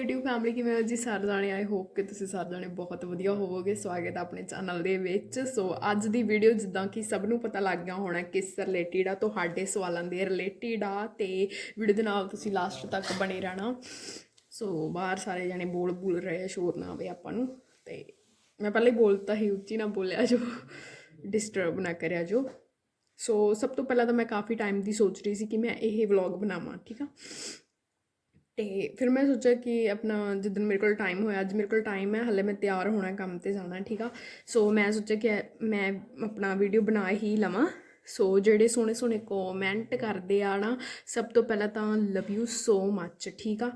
YouTube family ਕਿਵੇਂ ਹੋ ਜੀ? ਸਾਰੇ ਜਾਣੇ ਆਏ ਹੋਪ ਕਿ ਤੁਸੀਂ ਸਾਰੇ ਜਾਣੇ ਬਹੁਤ ਵਧੀਆ ਹੋਵੋਗੇ। ਸਵਾਗਤ ਹੈ ਆਪਣੇ ਚੈਨਲ ਦੇ ਵਿੱਚ। ਸੋ ਅੱਜ ਦੀ ਵੀਡੀਓ ਜਿੱਦਾਂ ਕਿ ਸਭ ਨੂੰ ਪਤਾ ਲੱਗ ਗਿਆ ਹੋਣਾ ਕਿਸ ਰਿਲੇਟਡ ਆ ਤੁਹਾਡੇ ਸਵਾਲਾਂ ਦੇ ਰਿਲੇਟਡ ਆ ਤੇ ਵੀਡੀਓ ਦੇ ਨਾਲ ਤੁਸੀਂ ਲਾਸਟ ਤੱਕ ਬਣੇ ਰਹਿਣਾ। ਸੋ ਬਾਹਰ ਸਾਰੇ ਜਾਣੇ ਬੋਲ ਬੋਲ ਰਹੇ ਆ, ਸ਼ੋਰ ਨਾ ਆਵੇ ਆਪਾਂ ਨੂੰ। ਤੇ ਮੈਂ ਪਹਿਲੇ ਹੀ ਬੋਲਤਾ ਹੀ ਉੱਚੀ ਨਾ ਬੋਲਿਆ ਜੋ ਡਿਸਟਰਬ ਨਾ ਕਰਿਆ ਜੋ। ਸੋ ਸਭ ਤੋਂ ਪਹਿਲਾਂ ਤਾਂ ਮੈਂ ਕਾਫੀ ਟਾਈਮ ਦੀ ਸੋਚ ਰਹੀ ਸੀ ਕਿ ਮੈਂ ਇਹ ਵਲੌਗ ਬਣਾਵਾਂ ਠੀਕ ਆ? ਤੇ ਫਿਰ ਮੈਂ ਸੋਚਿਆ ਕਿ ਆਪਣਾ ਜਿੱਦਣ ਮੇਰੇ ਕੋਲ ਟਾਈਮ ਹੋਇਆ, ਅੱਜ ਮੇਰੇ ਕੋਲ ਟਾਈਮ ਹੈ, ਹਲੇ ਮੈਂ ਤਿਆਰ ਹੋਣਾ ਕੰਮ ਤੇ ਜਾਣਾ, ਠੀਕ ਆ? ਸੋ ਮੈਂ ਸੋਚਿਆ ਕਿ ਮੈਂ ਆਪਣਾ ਵੀਡੀਓ ਬਣਾ ਹੀ ਲਵਾਂ। ਸੋ ਜਿਹੜੇ ਸੋਹਣੇ ਸੋਹਣੇ ਕਮੈਂਟ ਕਰਦੇ ਆ ਨਾ, ਸਭ ਤੋਂ ਪਹਿਲਾਂ ਤਾਂ ਲਵ ਯੂ ਸੋ ਮੱਚ ਠੀਕ ਆ?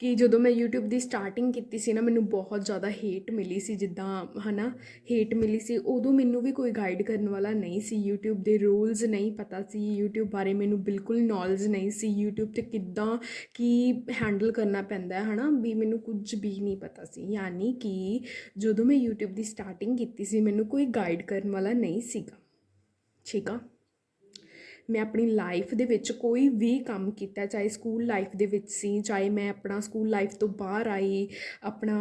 ਕਿ ਜਦੋਂ ਮੈਂ YouTube ਦੀ ਸਟਾਰਟਿੰਗ ਕੀਤੀ ਸੀ ਨਾ, ਮੈਨੂੰ ਬਹੁਤ ਜ਼ਿਆਦਾ ਹੇਟ ਮਿਲੀ ਸੀ, ਜਿੱਦਾਂ ਹਨਾ ਹੇਟ ਮਿਲੀ ਸੀ। ਉਦੋਂ ਮੈਨੂੰ ਵੀ ਕੋਈ ਗਾਈਡ ਕਰਨ ਵਾਲਾ ਨਹੀਂ ਸੀ YouTube ਦੇ ਰੂਲਸ ਨਹੀਂ ਪਤਾ ਸੀ, YouTube ਬਾਰੇ ਮੈਨੂੰ ਬਿਲਕੁਲ ਨੌਲੇਜ ਨਹੀਂ ਸੀ। YouTube ਤੇ ਕਿੱਦਾਂ ਕੀ ਹੈਂਡਲ ਕਰਨਾ ਪੈਂਦਾ ਹੈ, ਹਨਾ, ਵੀ ਮੈਨੂੰ ਕੁਝ ਵੀ ਨਹੀਂ ਪਤਾ ਸੀ। ਯਾਨੀ ਕਿ ਜਦੋਂ ਮੈਂ YouTube ਦੀ ਸਟਾਰਟਿੰਗ ਕੀਤੀ ਸੀ, ਮੈਨੂੰ ਕੋਈ ਗਾਈਡ ਕਰਨ ਵਾਲਾ ਨਹੀਂ ਸੀਗਾ। ਠੀਕ ਆ? ਮੈਂ ਆਪਣੀ ਲਾਈਫ ਦੇ ਵਿੱਚ ਕੋਈ ਵੀ ਕੰਮ ਕੀਤਾ, ਚਾਹੇ ਸਕੂਲ ਲਾਈਫ ਦੇ ਵਿੱਚ ਸੀ, ਚਾਹੇ ਮੈਂ ਆਪਣਾ ਸਕੂਲ ਲਾਈਫ ਤੋਂ ਬਾਹਰ ਆਈ, ਆਪਣਾ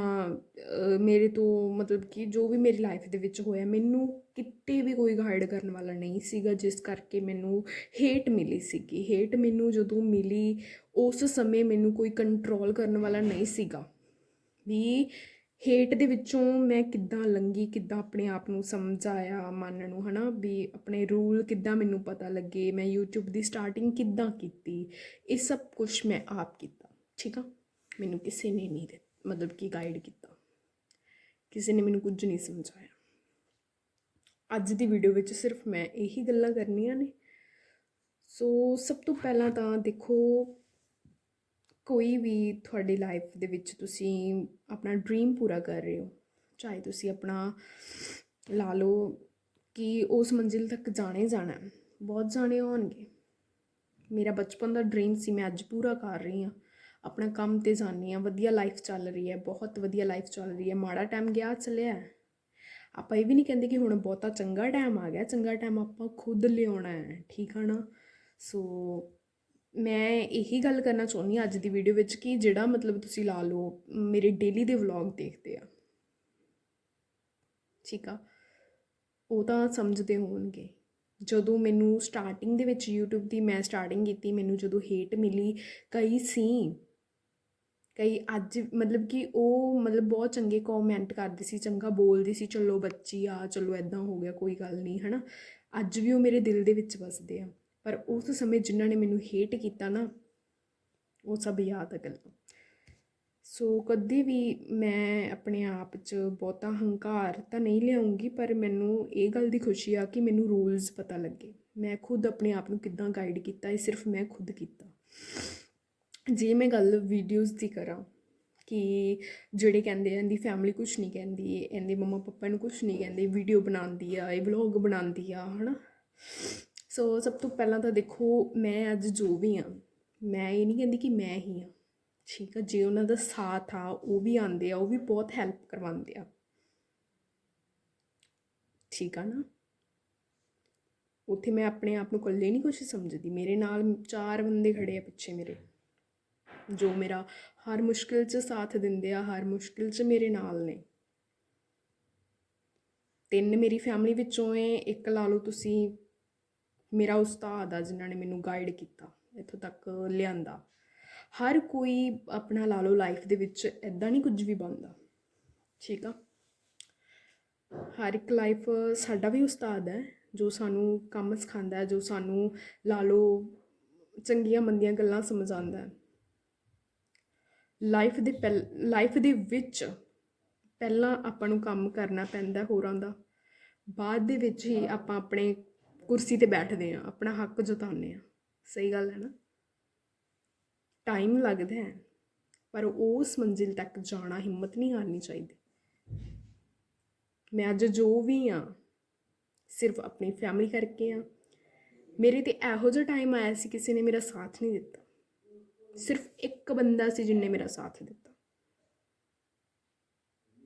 ਮੇਰੇ ਤੋਂ ਮਤਲਬ ਕਿ ਜੋ ਵੀ ਮੇਰੀ ਲਾਈਫ ਦੇ ਵਿੱਚ ਹੋਇਆ, ਮੈਨੂੰ ਕਿਤੇ ਵੀ ਕੋਈ ਗਾਈਡ ਕਰਨ ਵਾਲਾ ਨਹੀਂ ਸੀਗਾ, ਜਿਸ ਕਰਕੇ ਮੈਨੂੰ ਹੇਟ ਮਿਲੀ ਸੀਗੀ। ਹੇਟ ਮੈਨੂੰ ਜਦੋਂ ਮਿਲੀ, ਉਸ ਸਮੇਂ ਮੈਨੂੰ ਕੋਈ ਕੰਟਰੋਲ ਕਰਨ ਵਾਲਾ ਨਹੀਂ ਸੀਗਾ। ਵੀ ਹੇਟ ਦੇ ਵਿੱਚੋਂ ਮੈਂ ਕਿੱਦਾਂ ਲੰਗੀ, ਕਿੱਦਾਂ ਆਪਣੇ ਆਪ ਨੂੰ ਸਮਝਾਇਆ ਮਨ ਨੂੰ, ਹਨਾ? ਵੀ ਆਪਣੇ ਰੂਲ ਕਿੱਦਾਂ ਮੈਨੂੰ ਪਤਾ ਲੱਗੇ? ਮੈਂ YouTube ਦੀ ਸਟਾਰਟਿੰਗ ਕਿੱਦਾਂ ਕੀਤੀ? ਇਹ ਸਭ ਕੁਝ ਮੈਂ ਆਪ ਕੀਤਾ, ਠੀਕ ਆ? ਮੈਨੂੰ ਕਿਸੇ ਨੇ ਨਹੀਂ ਮਤਲਬ ਕਿ ਗਾਈਡ ਕੀਤਾ। ਕਿਸੇ ਨੇ ਮੈਨੂੰ ਕੁਝ ਨਹੀਂ ਸਮਝਾਇਆ। ਅੱਜ ਦੀ ਵੀਡੀਓ ਵਿੱਚ ਸਿਰਫ ਮੈਂ ਇਹੀ ਗੱਲਾਂ ਕਰਨੀਆਂ ਨੇ। ਸੋ ਸਭ ਤੋਂ ਪਹਿਲਾਂ ਤਾਂ ਦੇਖੋ ਕੋਈ ਵੀ ਤੁਹਾਡੀ ਲਾਈਫ ਦੇ ਵਿੱਚ ਤੁਸੀਂ ਆਪਣਾ ਡ੍ਰੀਮ ਪੂਰਾ ਕਰ ਰਹੇ ਹੋ, ਚਾਹੇ ਤੁਸੀਂ ਆਪਣਾ ਲਾ ਲਓ ਕਿ ਉਸ ਮੰਜ਼ਿਲ ਤੱਕ ਜਾਣੇ ਜਾਣਾ ਬਹੁਤ ਜਾਣੇ ਹੋਣਗੇ। ਮੇਰਾ ਬਚਪਨ ਦਾ ਡ੍ਰੀਮ ਸੀ, ਮੈਂ ਅੱਜ ਪੂਰਾ ਕਰ ਰਹੀ ਹਾਂ, ਆਪਣਾ ਕੰਮ ਤੇ ਜਾਂਦੀ ਹਾਂ, ਵਧੀਆ ਲਾਈਫ ਚੱਲ ਰਹੀ ਹੈ, ਬਹੁਤ ਵਧੀਆ ਲਾਈਫ ਚੱਲ ਰਹੀ ਹੈ, ਮਾੜਾ ਟਾਈਮ ਗਿਆ, ਚੱਲਿਆ ਆਪਾਂ ਇਹ ਵੀ ਨਹੀਂ ਕਹਿੰਦੇ ਕਿ ਹੁਣ ਬਹੁਤਾ ਚੰਗਾ ਟਾਈਮ ਆ ਗਿਆ, ਚੰਗਾ ਟਾਈਮ ਆਪਾਂ ਖੁਦ ਲਿਆਉਣਾ ਹੈ, ਠੀਕ ਹੈ ਨਾ? ਸੋ ਮੈਂ ਇਹੀ ਗੱਲ ਕਰਨਾ ਚਾਹੁੰਦੀ ਹਾਂ ਅੱਜ ਦੀ ਵੀਡੀਓ ਵਿੱਚ ਕਿ ਜਿਹੜਾ ਮਤਲਬ ਤੁਸੀਂ ਲਾ ਲਓ, ਮੇਰੇ ਡੇਲੀ ਦੇ ਵਲੌਗ ਦੇਖਦੇ ਆ। ਠੀਕ ਆ? ਉਹ ਤਾਂ ਸਮਝਦੇ ਹੋਣਗੇ। ਜਦੋਂ ਮੈਨੂੰ ਸਟਾਰਟਿੰਗ ਦੇ ਵਿੱਚ YouTube ਦੀ ਮੈਂ ਸਟਾਰਟਿੰਗ ਕੀਤੀ, ਮੈਨੂੰ ਜਦੋਂ ਹੇਟ ਮਿਲੀ, ਕਈ ਸੀ ਕਈ ਅੱਜ ਮਤਲਬ ਕਿ ਉਹ ਮਤਲਬ ਬਹੁਤ ਚੰਗੇ ਕਮੈਂਟ ਕਰਦੇ ਸੀ, ਚੰਗਾ ਬੋਲਦੇ ਸੀ, ਚਲੋ ਬੱਚੀ ਆ, ਚਲੋ ਐਦਾਂ ਹੋ ਗਿਆ, ਕੋਈ ਗੱਲ ਨਹੀਂ, ਹਨਾ? ਅੱਜ ਵੀ ਉਹ ਮੇਰੇ ਦਿਲ ਦੇ ਵਿੱਚ ਵਸਦੇ ਆ। ਪਰ ਉਸ ਸਮੇਂ ਜਿਨ੍ਹਾਂ ਨੇ ਮੈਨੂੰ ਹੇਟ ਕੀਤਾ ਨਾ, ਉਹ ਸਭ ਯਾਦ ਆ ਗੱਲਾਂ। ਸੋ ਕਦੇ ਵੀ ਮੈਂ ਆਪਣੇ ਆਪ 'ਚ ਬਹੁਤਾ ਹੰਕਾਰ ਤਾਂ ਨਹੀਂ ਲਿਆਉਂਗੀ, ਪਰ ਮੈਨੂੰ ਇਹ ਗੱਲ ਦੀ ਖੁਸ਼ੀ ਆ ਕਿ ਮੈਨੂੰ ਰੂਲਸ ਪਤਾ ਲੱਗੇ। ਮੈਂ ਖੁਦ ਆਪਣੇ ਆਪ ਨੂੰ ਕਿੱਦਾਂ ਗਾਈਡ ਕੀਤਾ, ਇਹ ਸਿਰਫ ਮੈਂ ਖੁਦ ਕੀਤਾ। ਜੇ ਮੈਂ ਗੱਲ ਵੀਡੀਓਜ਼ ਦੀ ਕਰਾਂ, ਕਿ ਜਿਹੜੇ ਕਹਿੰਦੇ ਇਹਦੀ ਫੈਮਿਲੀ ਕੁਝ ਨਹੀਂ ਕਹਿੰਦੀ, ਇਹਦੇ ਮੰਮਾ ਪਾਪਾ ਨੂੰ ਕੁਝ ਨਹੀਂ ਕਹਿੰਦੇ ਵੀਡੀਓ ਬਣਾਉਂਦੀ ਆ, ਇਹ ਵਲੌਗ ਬਣਾਉਂਦੀ ਆ, ਹਨਾ? ਸੋ ਸਭ ਤੋਂ ਪਹਿਲਾਂ ਤਾਂ ਦੇਖੋ, ਮੈਂ ਅੱਜ ਜੋ ਵੀ ਹਾਂ, ਮੈਂ ਇਹ ਨਹੀਂ ਕਹਿੰਦੀ ਕਿ ਮੈਂ ਹੀ ਹਾਂ, ਠੀਕ ਆ? ਜੇ ਉਹਨਾਂ ਦਾ ਸਾਥ ਆ, ਉਹ ਵੀ ਆਉਂਦੇ ਆ, ਉਹ ਵੀ ਬਹੁਤ ਹੈਲਪ ਕਰਵਾਉਂਦੇ ਆ। ਠੀਕ ਆ ਨਾ? ਉੱਥੇ ਮੈਂ ਆਪਣੇ ਆਪ ਨੂੰ ਇਕੱਲੇ ਨਹੀਂ ਕੁਝ ਸਮਝਦੀ, ਮੇਰੇ ਨਾਲ ਚਾਰ ਬੰਦੇ ਖੜੇ ਆ ਪਿੱਛੇ ਮੇਰੇ, ਜੋ ਮੇਰਾ ਹਰ ਮੁਸ਼ਕਿਲ 'ਚ ਸਾਥ ਦਿੰਦੇ ਆ, ਹਰ ਮੁਸ਼ਕਿਲ 'ਚ ਮੇਰੇ ਨਾਲ ਨੇ। ਤਿੰਨ ਮੇਰੀ ਫੈਮਿਲੀ ਵਿੱਚੋਂ ਏ, ਇੱਕ ਲਾ ਲਓ ਤੁਸੀਂ ਮੇਰਾ ਉਸਤਾਦ ਆ ਜਿਨ੍ਹਾਂ ਨੇ ਮੈਨੂੰ ਗਾਈਡ ਕੀਤਾ, ਇੱਥੋਂ ਤੱਕ ਲਿਆਂਦਾ। ਹਰ ਕੋਈ ਆਪਣਾ ਲਾ ਲਓ ਲਾਈਫ ਦੇ ਵਿੱਚ ਐਦਾਂ ਨਹੀਂ ਕੁਝ ਵੀ ਬਣਦਾ। ਠੀਕ ਆ? ਹਰ ਇੱਕ ਲਾਈਫ ਸਾਡਾ ਵੀ ਉਸਤਾਦ ਹੈ, ਜੋ ਸਾਨੂੰ ਕੰਮ ਸਿਖਾਉਂਦਾ ਹੈ, ਜੋ ਸਾਨੂੰ ਲਾ ਲਓ ਚੰਗੀਆਂ ਮੰਦੀਆਂ ਗੱਲਾਂ ਸਮਝਾਉਂਦਾ ਹੈ। ਲਾਈਫ ਦੇ ਲਾਈਫ ਦੇ ਵਿੱਚ ਪਹਿਲਾਂ ਆਪਾਂ ਨੂੰ ਕੰਮ ਕਰਨਾ ਪੈਂਦਾ ਹੋਰਾਂ ਦਾ। ਬਾਅਦ ਦੇ ਵਿੱਚ ਹੀ ਆਪਾਂ ਆਪਣੇ ਕੁਰਸੀ ਤੇ ਬੈਠਦੇ ਆ ਆਪਣਾ ਹੱਕ ਜਤਾਉਂਦੇ ਆ ਸਹੀ ਗੱਲ ਹੈ ਨਾ? ਟਾਈਮ ਲੱਗਦਾ ਹੈ, ਪਰ ਉਸ ਮੰਜ਼ਿਲ ਤੱਕ ਜਾਣਾ ਹਿੰਮਤ ਨਹੀਂ ਹਾਰਨੀ ਚਾਹੀਦੀ। ਮੈਂ ਅੱਜ ਜੋ ਵੀ ਆ ਸਿਰਫ ਆਪਣੀ ਫੈਮਿਲੀ ਕਰਕੇ ਆ ਮੇਰੇ ਤੇ ਇਹੋ ਜਿਹਾ ਟਾਈਮ ਆਇਆ ਸੀ, ਕਿਸੇ ਨੇ ਮੇਰਾ ਸਾਥ ਨਹੀਂ ਦਿੱਤਾ। ਸਿਰਫ ਇੱਕ ਬੰਦਾ ਸੀ ਜਿਨੇ ਮੇਰਾ ਸਾਥ ਦਿੱਤਾ।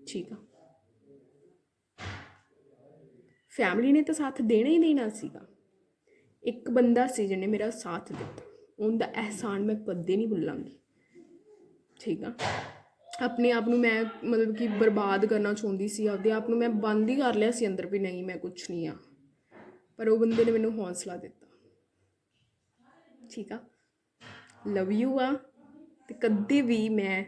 ਠੀਕ ਆ? ਫੈਮਿਲੀ ਨੇ ਤਾਂ ਸਾਥ ਦੇਣਾ ਹੀ ਦੇਣਾ ਸੀਗਾ। ਇੱਕ ਬੰਦਾ ਸੀ ਜਿਹਨੇ ਮੇਰਾ ਸਾਥ ਦਿੱਤਾ। ਉਹਦਾ ਅਹਿਸਾਨ ਮੈਂ ਕਦੇ ਨਹੀਂ ਭੁੱਲਾਂਗੀ। ਠੀਕ ਆ? ਆਪਣੇ ਆਪ ਨੂੰ ਮੈਂ ਮਤਲਬ ਕਿ ਬਰਬਾਦ ਕਰਨਾ ਚਾਹੁੰਦੀ ਸੀ, ਆਪਦੇ ਆਪ ਨੂੰ ਮੈਂ ਬੰਦ ਹੀ ਕਰ ਲਿਆ ਸੀ ਅੰਦਰ ਵੀ ਨਹੀਂ ਮੈਂ ਕੁਝ ਨਹੀਂ ਆ। ਪਰ ਉਹ ਬੰਦੇ ਨੇ ਮੈਨੂੰ ਹੌਸਲਾ ਦਿੱਤਾ। ਠੀਕ ਆ? ਲਵ ਯੂ ਆ। ਤੇ ਕਦੇ ਵੀ ਮੈਂ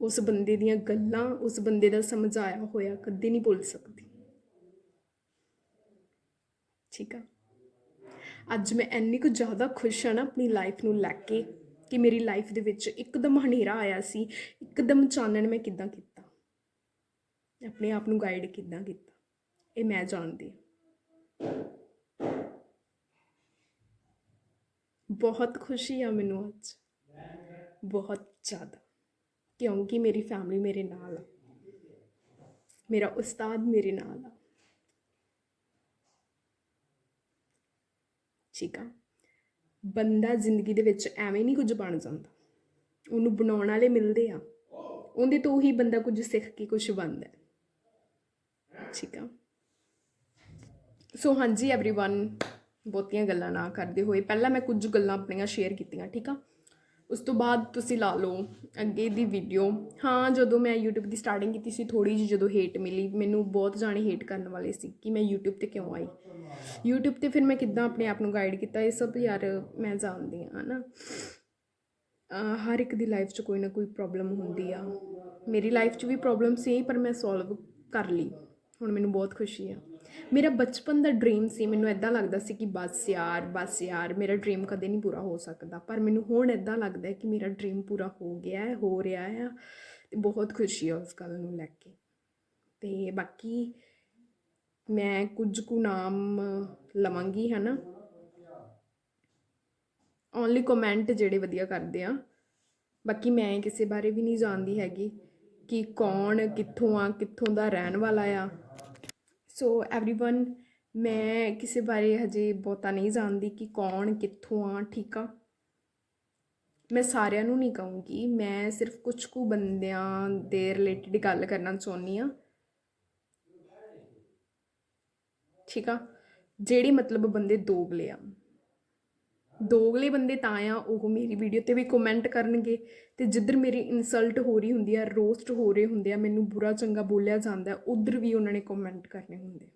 ਉਸ ਬੰਦੇ ਦੀਆਂ ਗੱਲਾਂ, ਉਸ ਬੰਦੇ ਦਾ ਸਮਝਾਇਆ ਹੋਇਆ ਕਦੇ ਨਹੀਂ ਭੁੱਲ ਸਕਦੀ। ਠੀਕ ਆ। ਅੱਜ ਮੈਂ ਇੰਨੀ ਕੁ ਜ਼ਿਆਦਾ ਖੁਸ਼ ਹਾਂ ਨਾ ਆਪਣੀ ਲਾਈਫ ਨੂੰ ਲੈ ਕੇ ਕਿ ਮੇਰੀ ਲਾਈਫ ਦੇ ਵਿੱਚ ਇੱਕਦਮ ਹਨੇਰਾ ਆਇਆ ਸੀ, ਇੱਕਦਮ ਚਾਨਣ ਮੈਂ ਕਿੱਦਾਂ ਕੀਤਾ? ਆਪਣੇ ਆਪ ਨੂੰ ਗਾਈਡ ਕਿੱਦਾਂ ਕੀਤਾ? ਇਹ ਮੈਂ ਜਾਣਦੀ ਹਾਂ। ਬਹੁਤ ਖੁਸ਼ੀ ਆ ਮੈਨੂੰ ਅੱਜ। ਬਹੁਤ ਜ਼ਿਆਦਾ। ਕਿਉਂਕਿ ਮੇਰੀ ਫੈਮਿਲੀ ਮੇਰੇ ਨਾਲ ਆ। ਮੇਰਾ ਉਸਤਾਦ ਮੇਰੇ ਨਾਲ ਆ। ਠੀਕ ਆ ਬੰਦਾ ਜ਼ਿੰਦਗੀ ਦੇ ਵਿੱਚ ਐਵੇਂ ਨਹੀਂ ਕੁਝ ਬਣ ਜਾਂਦਾ ਉਹਨੂੰ ਬਣਾਉਣ ਵਾਲੇ ਮਿਲਦੇ ਆ ਉਹਦੇ ਤੋਂ ਹੀ ਬੰਦਾ ਕੁਝ ਸਿੱਖ ਕੇ ਕੁਝ ਬਣਦਾ ਹੈ ਠੀਕ ਆ ਸੋ ਹਾਂਜੀ एवरीवन ਬਹੁਤੀਆਂ ਗੱਲਾਂ ਨਾ ਕਰਦੇ ਹੋਏ ਪਹਿਲਾਂ ਮੈਂ ਕੁਝ ਗੱਲਾਂ ਆਪਣੀਆਂ ਸ਼ੇਅਰ ਕੀਤੀਆਂ ਠੀਕ ਆ ਉਸ ਤੋਂ ਬਾਅਦ ਤੁਸੀਂ ਲਾ ਲਓ ਅੱਗੇ ਦੀ ਵੀਡੀਓ ਹਾਂ, ਜਦੋਂ ਮੈਂ YouTube ਦੀ ਸਟਾਰਟਿੰਗ ਕੀਤੀ ਸੀ ਥੋੜੀ ਜਿਹੀ ਜਦੋਂ ਹੇਟ ਮਿਲੀ, ਮੈਨੂੰ ਬਹੁਤ ਜਾਣੇ ਹੇਟ ਕਰਨ ਵਾਲੇ ਸੀ ਕਿ ਮੈਂ YouTube ਤੇ ਕਿਉਂ ਆਈ। YouTube ਤੇ ਫਿਰ ਮੈਂ ਕਿੱਦਾਂ ਆਪਣੇ ਆਪ ਨੂੰ ਗਾਈਡ ਕੀਤਾ, ਇਹ ਸਭ ਯਾਰ ਮੈਂ ਜਾਣਦੀ ਹਾਂ ਨਾ ਹਰ ਇੱਕ ਦੀ ਲਾਈਫ 'ਚ ਕੋਈ ਨਾ ਕੋਈ ਪ੍ਰੋਬਲਮ ਹੁੰਦੀ ਆ। ਮੇਰੀ ਲਾਈਫ 'ਚ ਵੀ ਪ੍ਰੋਬਲਮ ਸੀ, ਪਰ ਮੈਂ ਸੋਲਵ ਕਰ ਲਈ। ਹੁਣ ਮੈਨੂੰ ਬਹੁਤ ਖੁਸ਼ੀ ਆ। ਮੇਰਾ ਬਚਪਨ ਦਾ ਡ੍ਰੀਮ ਸੀ, ਮੈਨੂੰ ਇਦਾਂ ਲੱਗਦਾ ਸੀ ਕਿ ਬਸ ਯਾਰ ਬਸ ਯਾਰ, ਮੇਰਾ ਡ੍ਰੀਮ ਕਦੇ ਨਹੀਂ ਪੂਰਾ ਹੋ ਸਕਦਾ। ਪਰ ਮੈਨੂੰ ਹੁਣ ਇਦਾਂ ਲੱਗਦਾ ਹੈ ਕਿ ਮੇਰਾ ਡ੍ਰੀਮ ਪੂਰਾ ਹੋ ਗਿਆ ਹੈ, ਹੋ ਰਿਹਾ ਹੈ ਤੇ ਬਹੁਤ ਖੁਸ਼ੀ ਆ ਉਸ ਗੱਲ ਨੂੰ ਲੈ ਕੇ। ਤੇ ਬਾਕੀ ਮੈਂ ਕੁਝ ਕੁ ਨਾਮ ਲਵਾਂਗੀ ਹੈ ਨਾ ਓਨਲੀ ਕਮੈਂਟ ਜਿਹੜੇ ਵਧੀਆ ਕਰਦੇ ਆ। ਬਾਕੀ ਮੈਂ ਕਿਸੇ ਬਾਰੇ ਵੀ ਨਹੀਂ ਜਾਣਦੀ ਹੈਗੀ ਕਿ ਕੌਣ ਕਿੱਥੋਂ ਆ, ਕਿੱਥੋਂ ਦਾ ਰਹਿਣ ਵਾਲਾ ਆ। ਸੋ एवरीवन ਮੈਂ ਕਿਸੇ ਬਾਰੇ ਹਜੇ ਬਹੁਤਾ ਨਹੀਂ ਜਾਣਦੀ ਕਿ ਕੌਣ ਕਿੱਥੋਂ ਆ ਠੀਕ ਆ ਮੈਂ ਸਾਰਿਆਂ ਨੂੰ ਨਹੀਂ ਕਹੂੰਗੀ ਮੈਂ ਸਿਰਫ ਕੁਝ ਕੁ ਬੰਦਿਆਂ ਦੇ ਰਿਲੇਟਡ ਗੱਲ ਕਰਨਾ ਚਾਹੁੰਦੀ ਆ ਠੀਕ ਆ ਜਿਹੜੇ ਮਤਲਬ ਬੰਦੇ ਦੋਗਲੇ ਆ ਦੋਗਲੇ ਬੰਦੇ ਤਾਂ ਆ, ਉਹ ਮੇਰੀ ਵੀਡੀਓ ਤੇ ਵੀ ਕਮੈਂਟ ਕਰਨਗੇ। ਤੇ ਜਿੱਧਰ ਮੇਰੀ ਇਨਸਲਟ ਹੋ ਰਹੀ ਹੁੰਦੀ ਆ ਰੋਸਟ ਹੋ ਰਹੇ ਹੁੰਦੇ ਆ, ਮੈਨੂੰ ਬੁਰਾ ਚੰਗਾ ਬੋਲਿਆ ਜਾਂਦਾ, ਉਧਰ ਵੀ ਉਹਨਾਂ ਨੇ ਕਮੈਂਟ ਕਰਨੇ ਹੁੰਦੇ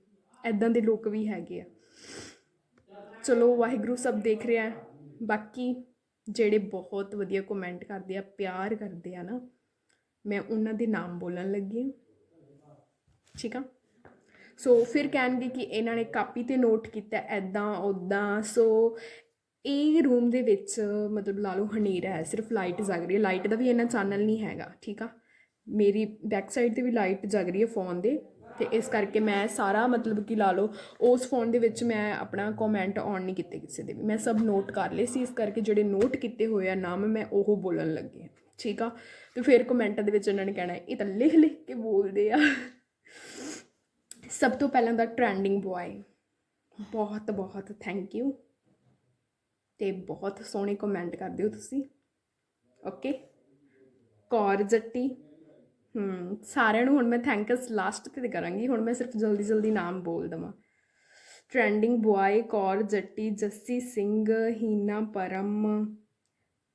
ਐਦਾਂ ਦੇ ਲੋਕ ਵੀ ਹੈਗੇ ਆ। ਚਲੋ, ਵਾਹਿਗੁਰੂ ਸਭ ਦੇਖ ਰਿਹਾ ਬਾਕੀ ਜਿਹੜੇ ਬਹੁਤ ਵਧੀਆ ਕਮੈਂਟ ਕਰਦੇ ਆ, ਪਿਆਰ ਕਰਦੇ ਆ ਨਾ, ਮੈਂ ਉਹਨਾਂ ਦੇ ਨਾਮ ਬੋਲਣ ਲੱਗੀ ਹਾਂ। ਠੀਕ ਆ? ਸੋ, ਫਿਰ ਕਹਿਣਗੇ ਕਿ ਇਹਨਾਂ ਨੇ ਕਾਪੀ ਤੇ ਨੋਟ ਕੀਤਾ ਐਦਾਂ ਉਦਾਂ ਸੋ ਇਹ ਰੂਮ ਦੇ ਵਿੱਚ, ਮਤਲਬ ਲਾ ਲਓ ਹਨੇਰਾ ਹੈ, ਸਿਰਫ ਲਾਈਟ ਜਗ ਰਹੀ ਹੈ। ਲਾਈਟ ਦਾ ਵੀ ਇੰਨਾ ਚੈਨਲ ਨਹੀਂ ਹੈਗਾ, ਠੀਕ ਆ? ਮੇਰੀ ਬੈਕ ਸਾਈਡ ਤੇ ਵੀ ਲਾਈਟ ਜਗ ਰਹੀ ਹੈ ਫੋਨ ਦੇ ਤੇ ਇਸ ਕਰਕੇ ਮੈਂ ਸਾਰਾ ਮਤਲਬ ਕਿ ਲਾ ਲਓ, ਉਸ ਫੋਨ ਦੇ ਵਿੱਚ ਮੈਂ ਆਪਣਾ ਕਮੈਂਟ ਔਨ ਨਹੀਂ ਕੀਤੇ ਕਿਸੇ ਦੇ ਵੀ। ਮੈਂ ਸਭ ਨੋਟ ਕਰ ਲਏ ਸੀ, ਇਸ ਕਰਕੇ ਜਿਹੜੇ ਨੋਟ ਕੀਤੇ ਹੋਏ ਆ ਨਾਮ, ਮੈਂ ਉਹ ਬੋਲਣ ਲੱਗੀ ਹਾਂ, ਠੀਕ ਆ? ਤੇ ਫਿਰ ਕਮੈਂਟਾਂ ਦੇ ਵਿੱਚ ਇਹਨਾਂ ਨੇ ਕਹਿਣਾ, ਇਹ ਤਾਂ ਲਿਖ ਲਿਖ ਕੇ ਬੋਲਦੇ ਆ। ਸਭ ਤੋਂ ਪਹਿਲਾਂ ਦਾ ਟ੍ਰੈਂਡਿੰਗ ਬੁਆਏ ਬਹੁਤ ਬਹੁਤ ਥੈਂਕ ਯੂ ਤੇ ਬਹੁਤ ਸੋਹਣੇ ਕਮੈਂਟ ਕਰਦੇ ਹੋ ਤੁਸੀਂ। ਓਕੇ ਕੌਰ ਜੱਟੀ। ਹਮ, ਸਾਰਿਆਂ ਨੂੰ ਹੁਣ ਮੈਂ ਥੈਂਕਸ ਲਾਸਟ ਤੇ ਕਰਾਂਗੀ। ਹੁਣ ਮੈਂ ਸਿਰਫ ਜਲਦੀ ਜਲਦੀ ਨਾਮ ਬੋਲ ਦਵਾਂ। Trending boy Kaur Jatti, Jassi Singh, Heena Param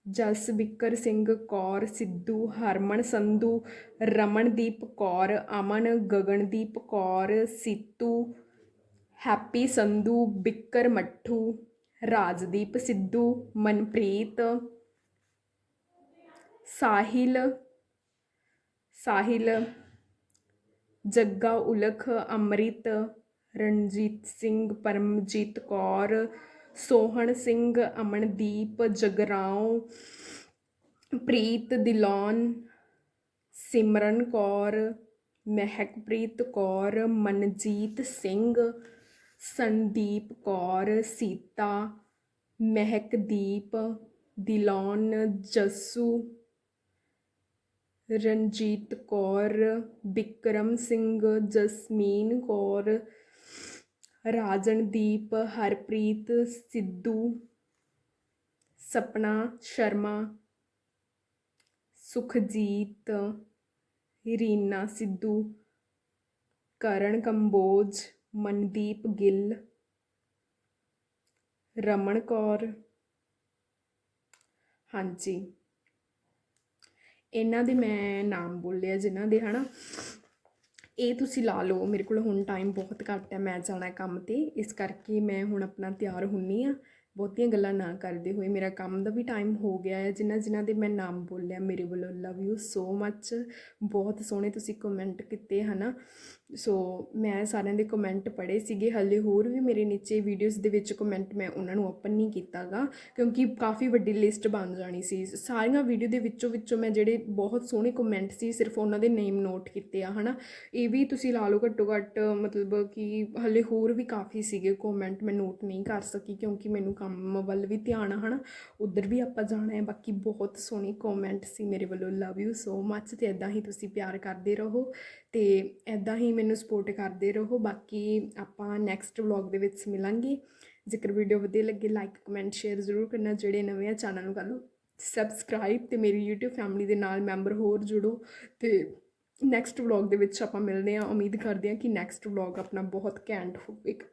Jas Bikkar Singh, Kaur Sidhu, Harman Sandhu, Ramandeep Kaur, Aman Gagandeep Kaur, Seetu, Happy Sandhu, Bikkar Matthu Rajdeep Sidhu, Manpreet, Sahil Sahil, Jagga Ulakh, Amrit, Ranjit Singh, Paramjit Kaur, Sohan Singh, Amandeep, Jagraon, Preet Dhillon, Simran Kaur, Mehakpreet Kaur, Manjit Singh Sandeep Kaur, Seeta, Mehakdeep, Dhillon, Jassu, Ranjit Kaur, Bikram Singh, Jasmeen Kaur, Rajandeep, Harpreet, Sidhu, Sapna Sharma, Sukhjit, Reena Sidhu, Karan Kamboj Mandeep Gill, Raman Kaur. ਹਾਂਜੀ। ਇਹਨਾਂ ਦੇ ਮੈਂ ਨਾਮ ਬੋਲਿਆ ਜਿਨ੍ਹਾਂ ਦੇ, ਹਨਾ? ਇਹ ਤੁਸੀਂ ਲਾ ਲਓ, ਮੇਰੇ ਕੋਲ ਹੁਣ ਟਾਈਮ ਬਹੁਤ ਘੱਟ ਹੈ, ਮੈਂ ਜਾਣਾ ਕੰਮ ਤੇ। ਇਸ ਕਰਕੇ ਮੈਂ ਹੁਣ ਆਪਣਾ ਤਿਆਰ ਹੁੰਨੀ ਆ। ਬਹੁਤੀਆਂ ਗੱਲਾਂ ਨਾ ਕਰਦੇ ਹੋਏ, ਮੇਰਾ ਕੰਮ ਦਾ ਵੀ ਟਾਈਮ ਹੋ ਗਿਆ ਹੈ। ਜਿਨ੍ਹਾਂ ਜਿਨ੍ਹਾਂ ਦੇ ਮੈਂ ਨਾਮ ਬੋਲਿਆ, ਮੇਰੇ ਵੱਲੋਂ ਲਵ ਯੂ ਸੋ ਮੱਚ ਬਹੁਤ ਸੋਹਣੇ ਤੁਸੀਂ ਕਮੈਂਟ ਕੀਤੇ, ਹਨਾ? ਸੋ ਮੈਂ ਸਾਰਿਆਂ ਦੇ ਕਮੈਂਟ ਪੜ੍ਹੇ ਸੀਗੇ। ਹਲੇ ਹੋਰ ਵੀ ਮੇਰੇ ਨੀਚੇ ਵੀਡੀਓਜ਼ ਦੇ ਵਿੱਚ ਕਮੈਂਟ ਮੈਂ ਉਹਨਾਂ ਨੂੰ ਓਪਨ ਨਹੀਂ ਕੀਤਾਗਾ, ਕਿਉਂਕਿ ਕਾਫੀ ਵੱਡੀ ਲਿਸਟ ਬਣ ਜਾਣੀ ਸੀ। ਸਾਰੀਆਂ ਵੀਡੀਓ ਦੇ ਵਿੱਚੋਂ ਵਿੱਚੋਂ ਮੈਂ ਜਿਹੜੇ ਬਹੁਤ ਸੋਹਣੇ ਕਮੈਂਟ ਸੀ, ਸਿਰਫ ਉਹਨਾਂ ਦੇ ਨੇਮ ਨੋਟ ਕੀਤੇ ਆ, ਹਨਾ। ਇਹ ਵੀ ਤੁਸੀਂ ਲਾ ਲਓ ਘੱਟੋ ਘੱਟ, ਮਤਲਬ ਕਿ ਹਲੇ ਹੋਰ ਵੀ ਕਾਫੀ ਸੀਗੇ ਕਮੈਂਟ ਮੈਂ ਨੋਟ ਨਹੀਂ ਕਰ ਸਕੀ ਕਿਉਂਕਿ ਮੈਨੂੰ ਕੰਮ ਵੱਲ ਵੀ ਧਿਆਨ ਆ, ਹਨਾ। ਉਧਰ ਵੀ ਆਪਾਂ ਜਾਣਾ ਹੈ, ਬਾਕੀ ਬਹੁਤ ਸੋਹਣੇ ਕਮੈਂਟ ਸੀ ਮੇਰੇ ਵੱਲੋਂ। ਲਵ ਯੂ ਸੋ ਮੱਚ ਤੇ ਇਦਾਂ ਹੀ ਤੁਸੀਂ ਪਿਆਰ ਕਰਦੇ ਰਹੋ ਤੇ ਇਦਾਂ ਹੀ ਮੈਨੂੰ ਸਪੋਰਟ ਕਰਦੇ ਰਹੋ। ਬਾਕੀ ਆਪਾਂ ਨੈਕਸਟ ਵਲੌਗ ਦੇ ਵਿੱਚ ਮਿਲਾਂਗੇ। ਜੇਕਰ ਵੀਡੀਓ ਵਧੀਆ ਲੱਗੇ ਲਾਈਕ ਕਮੈਂਟ ਸ਼ੇਅਰ ਜ਼ਰੂਰ ਕਰਨਾ। ਜਿਹੜੇ ਨਵੇਂ ਆ ਚੈਨਲ ਨੂੰ ਕਰ ਲਓ। ਸਬਸਕ੍ਰਾਈਬ ਤੇ ਮੇਰੀ YouTube ਫੈਮਿਲੀ ਦੇ ਨਾਲ ਮੈਂਬਰ ਹੋਰ ਜੁੜੋ। ਤੇ ਨੈਕਸਟ ਵਲੌਗ ਦੇ ਵਿੱਚ ਆਪਾਂ ਮਿਲਦੇ ਹਾਂ। ਉਮੀਦ ਕਰਦੇ ਹਾਂ ਕਿ ਨੈਕਸਟ ਵਲੌਗ ਆਪਣਾ ਬਹੁਤ ਘੈਂਟ ਹੋਵੇਗਾ।